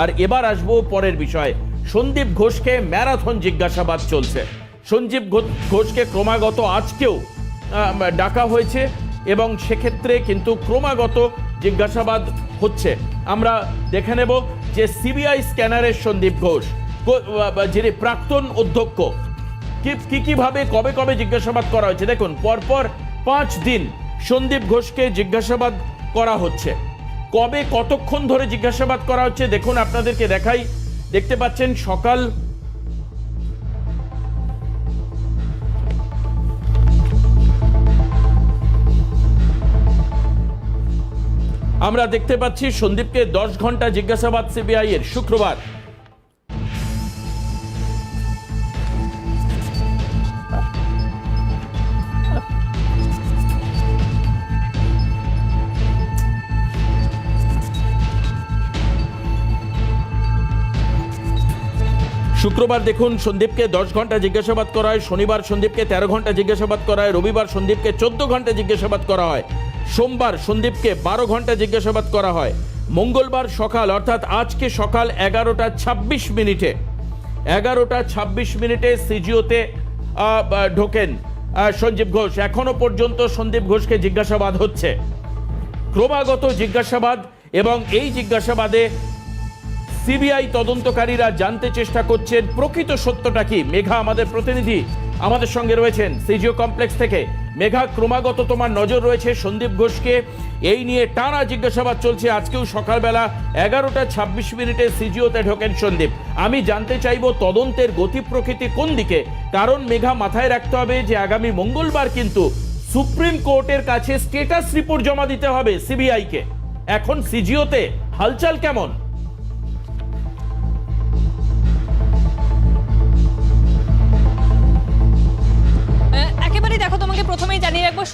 আর এবার আসব পরের বিষয়ে। সন্দীপ ঘোষকে ম্যারাথন জিজ্ঞাসাবাদ চলছে। সঞ্জীব ঘোষকে ক্রমাগত আজকেও ডাকা হয়েছে এবং সেক্ষেত্রে কিন্তু ক্রমাগত জিজ্ঞাসাবাদ হচ্ছে। আমরা দেখে নেব যে সিবিআই স্ক্যানারের সন্দীপ ঘোষ যিনি প্রাক্তন অধ্যক্ষ কি, কীভাবে, কবে কবে জিজ্ঞাসাবাদ করা হয়েছে? দেখুন, পরপর পাঁচ দিন সন্দীপ ঘোষকে জিজ্ঞাসাবাদ করা হচ্ছে। কবে কতক্ষণ ধরে জিজ্ঞাসাবাদ করা হচ্ছে? দেখুন, আপনাদেরকে দেখাই। দেখতে পাচ্ছেন, সকাল আমরা দেখতে পাচ্ছি, সন্দীপকে দশ ঘণ্টা জিজ্ঞাসাবাদ সিবিআই এর শুক্রবার। শুক্রবার দেখুন সন্দীপকে দশ ঘণ্টা জিজ্ঞাসাবাদ করা হয় শনিবার সন্দীপকে তেরো ঘণ্টা জিজ্ঞাসাবাদ করা হয় রবিবার সন্দীপকে চোদ্দ ঘণ্টা জিজ্ঞাসাবাদ করা হয়। সোমবার সন্দীপকে বারো ঘণ্টা জিজ্ঞাসাবাদ করা হয়। মঙ্গলবার সকাল, অর্থাৎ আজকে সকাল এগারোটা ছাব্বিশ মিনিটে, এগারোটা ছাব্বিশ মিনিটে সিজিওতে ঢোকেন সঞ্জীব ঘোষ। এখনও পর্যন্ত সন্দীপ ঘোষকে জিজ্ঞাসাবাদ হচ্ছে। ক্রমাগত জিজ্ঞাসাবাদ এবং এই জিজ্ঞাসাবাদে সিবিআই তদন্তকারীরা জানতে চেষ্টা করছেন, প্রকৃত সত্যটা কি? মেঘা আমাদের প্রতিনিধি, আমাদের সঙ্গে রয়েছেন সিজিও কমপ্লেক্স থেকে। মেঘা, ক্রমাগত তোমার নজর রয়েছে সন্দীপ ঘোষকে। এই নিয়ে টানা জিজ্ঞাসাবাদ চলছে। আজকেও সকালবেলা এগারোটা ছাব্বিশ মিনিটে সিজিওতে ঢোকেন সন্দীপ। আমি জানতে চাইব তদন্তের গতি প্রকৃতি কোন দিকে? কারণ মেঘা মাথায় রাখতে হবে যে আগামী মঙ্গলবার কিন্তু সুপ্রিম কোর্টের কাছে স্টেটাস রিপোর্ট জমা দিতে হবে সিবিআইকে। এখন সিজিওতে হালচাল কেমন?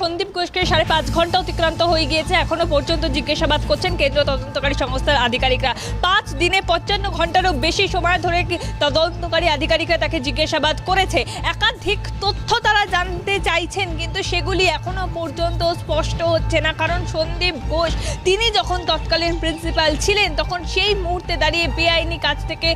সন্দীপ ঘোষকে সাড়ে পাঁচ ঘণ্টা অতিক্রান্ত হয়ে গিয়েছে। এখনও পর্যন্ত জিজ্ঞাসাবাদ করছেন কেন্দ্রীয় তদন্তকারী সংস্থার আধিকারিকরা। পাঁচ দিনে পঞ্চান্ন ঘন্টারও বেশি সময় ধরে তদন্তকারী আধিকারিকরা তাকে জিজ্ঞাসাবাদ করেছে। একাধিক তথ্য তারা জানতে চাইছেন, কিন্তু সেগুলি এখনও পর্যন্ত স্পষ্ট হচ্ছে না, কারণ সন্দীপ ঘোষ তিনি যখন তৎকালীন প্রিন্সিপাল ছিলেন, তখন সেই মুহূর্তে দাঁড়িয়ে বেআইনি কাজ থেকে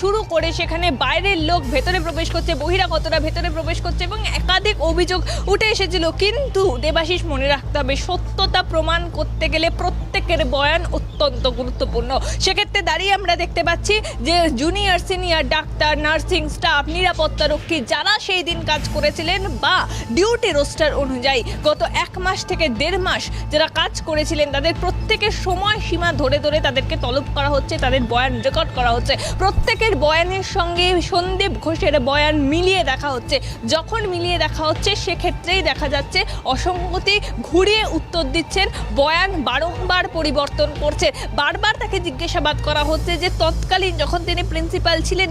শুরু করে সেখানে বাইরের লোক ভেতরে প্রবেশ করছে, বহিরাগতরা ভেতরে প্রবেশ করছে এবং একাধিক অভিযোগ উঠে এসেছিল। কিন্তু দেবাশিস মনে রাখতে হবে, সত্যতা প্রমাণ করতে গেলে প্রত্যেকের বয়ান অত্যন্ত গুরুত্বপূর্ণ। সেক্ষেত্রে দাঁড়িয়ে আমরা দেখতে পাচ্ছি যে junior senior doctor nursing staff নিরাপত্তা রক্ষী যারা সেই দিন কাজ করেছিলেন বা ডিউটি রোস্টার অনুযায়ী গত এক মাস থেকে দেড় মাস যারা কাজ করেছিলেন, তাদের প্রত্যেকের সময় সীমা ধরে ধরে তাদেরকে তলব করা হচ্ছে, তাদের বয়ান রেকর্ড করা হচ্ছে। প্রত্যেকের বয়ানের সঙ্গে সন্দীপ ঘোষের বয়ান মিলিয়ে দেখা হচ্ছে। যখন মিলিয়ে দেখা হচ্ছে, সেক্ষেত্রেই দেখা যাচ্ছে অসঙ্গতি ঘুরিয়ে উত্তর দিচ্ছেন। বয়ান বারংবার পরিবর্তন করছে। বারবার তাকে জিজ্ঞাসাবাদ করা হচ্ছে যে তৎকালীন যখন তিনি প্রিন্সিপাল ছিলেন,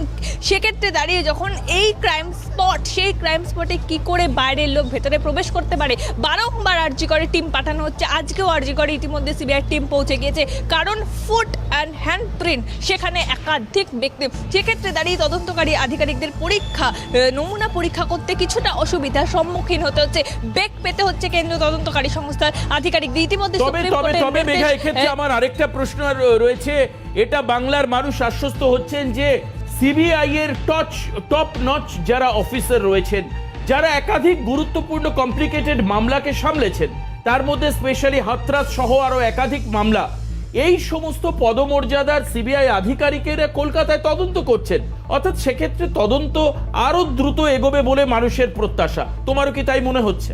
সেক্ষেত্রে দাঁড়িয়ে যখন এই ক্রাইম স্পট, সেই ক্রাইম স্পটে কি করে বাইরের লোক ভেতরে প্রবেশ করতে পারে, বারংবার আরজি করে টিম পাঠানো হচ্ছে। আজকেও আরজি করে ইতিমধ্যে সিবিআই টিম পৌঁছে গিয়েছে। কারণ ফুট অ্যান্ড হ্যান্ড প্রিন্ট সেখানে একাধিক ব্যক্তি। সেক্ষেত্রে দাঁড়িয়ে তদন্তকারী আধিকারিকদের পরীক্ষা নমুনা পরীক্ষা করতে কিছুটা অসুবিধার সম্মুখীন হতে হচ্ছে। বেগ পেতে হচ্ছে কেন্দ্রীয় তদন্তকারী সংস্থার আধিকারিকদের ইতিমধ্যে তবে তবে তবে মেঘা এক্ষেত্রে আমার আরেকটা প্রশ্ন রয়েছে। এটা বাংলার মানুষ আশ্বস্ত হচ্ছেন যে সিবিআই এর টচ টপ নচ যারা অফিসার রয়েছেন যারা একাধিক গুরুত্বপূর্ণ কমপ্লিকেটেড মামলাকে সামলেছেন তার মধ্যে স্পেশালি হাতরাস সহ আরও একাধিক মামলা। এই সমস্ত পদমর্যাদার সিবিআই আধিকারিকেরা কলকাতায় তদন্ত করছেন। অর্থাৎ সেক্ষেত্রে তদন্ত আরও দ্রুত এগোবে বলে মানুষের প্রত্যাশা। তোমারও কি তাই মনে হচ্ছে?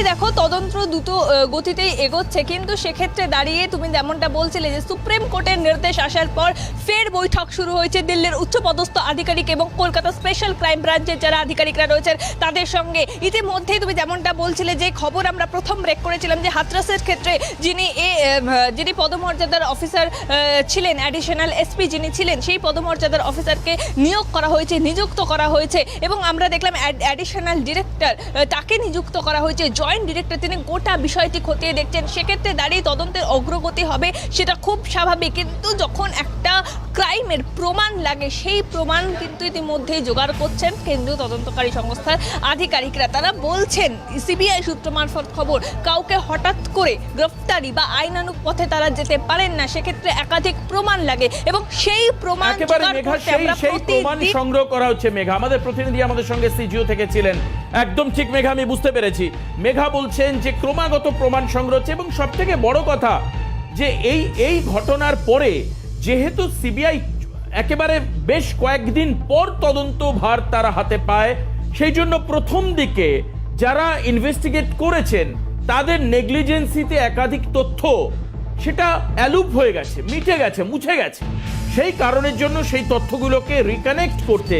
একেবারেই দেখো, তদন্ত দ্রুত গতিতেই এগোচ্ছে। কিন্তু সেক্ষেত্রে দাঁড়িয়ে তুমি যেমনটা বলছিলে যে সুপ্রিম কোর্টের নির্দেশ আসার পর ফের বৈঠক শুরু হয়েছে দিল্লির উচ্চপদস্থ আধিকারিক এবং কলকাতা স্পেশাল ক্রাইম ব্রাঞ্চের যারা আধিকারিকরা রয়েছেন, তাদের সঙ্গে। ইতিমধ্যেই তুমি যেমনটা বলছিলে যে খবর আমরা প্রথম ব্রেক করেছিলাম যে হাতরাসের ক্ষেত্রে যিনি এ যিনি পদমর্যাদার অফিসার ছিলেন অ্যাডিশনাল এসপি যিনি ছিলেন, সেই পদমর্যাদার অফিসারকে নিয়োগ করা হয়েছে, নিযুক্ত করা হয়েছে এবং আমরা দেখলাম অ্যাডিশনাল ডিরেক্টর তাকে নিযুক্ত করা হয়েছে। জয় জয়েন্ট ডিরেক্টর, তিনি গোটা বিষয়টি খতিয়ে দেখছেন। সেক্ষেত্রে দাঁড়িয়ে তদন্তের অগ্রগতি হবে, সেটা খুব স্বাভাবিক। কিন্তু যখন ক্রাইমের প্রমাণ লাগে সেই প্রমাণ কিন্তু ইতিমধ্যেই জোগাড় করছেন কেন্দ্রীয় তদন্তকারী সংস্থার আধিকারিকরা। তারা বলছেন সিবিআই সূত্র মারফত খবর কাউকে হঠাৎ করে গ্রেফতারি বা আইনানুগ পথে তারা যেতে পারেন না সেক্ষেত্রে একাধিক প্রমাণ লাগে এবং সেই প্রমাণ প্রমাণ সংগ্রহ করা হচ্ছে মেঘা। আমাদের প্রতিনিধি আমাদের সঙ্গে সিজিও থেকে ছিলেন। একদম ঠিক মেঘা আমি বুঝতে পেরেছি। মেঘা বলছেন যে ক্রমাগত প্রমাণ সংগ্রহ হচ্ছে এবং সব থেকে বড় কথা যে এই এই ঘটনার পরে যেহেতু সিবিআই একেবারে বেশ কয়েকদিন পর তদন্ত ভার তারা হাতে পায়, সেই জন্য প্রথম দিকে যারা ইনভেস্টিগেট করেছেন, তাদের নেগলিজেন্সিতে একাধিক তথ্য, সেটা অ্যালুপ হয়ে গেছে, মিটে গেছে, মুছে গেছে। সেই কারণের জন্য সেই তথ্যগুলোকে রিকানেক্ট করতে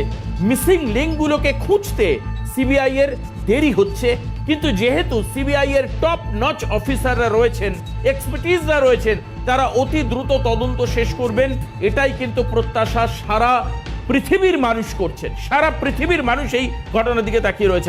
মিসিং লিঙ্কগুলোকে খুঁজতে সিবিআই এর দেরি হচ্ছে। কিন্তু যেহেতু সিবিআই এর টপ নচ অফিসাররা রয়েছেন এক্সপার্টিসরা রয়েছেন, তারা অতি দ্রুত তদন্ত শেষ করবেন। এটাই কিন্তু প্রত্যাশা সারা পৃথিবীর মানুষ করছেন। সারা পৃথিবীর মানুষ এই ঘটনার দিকে তাকিয়ে রয়েছে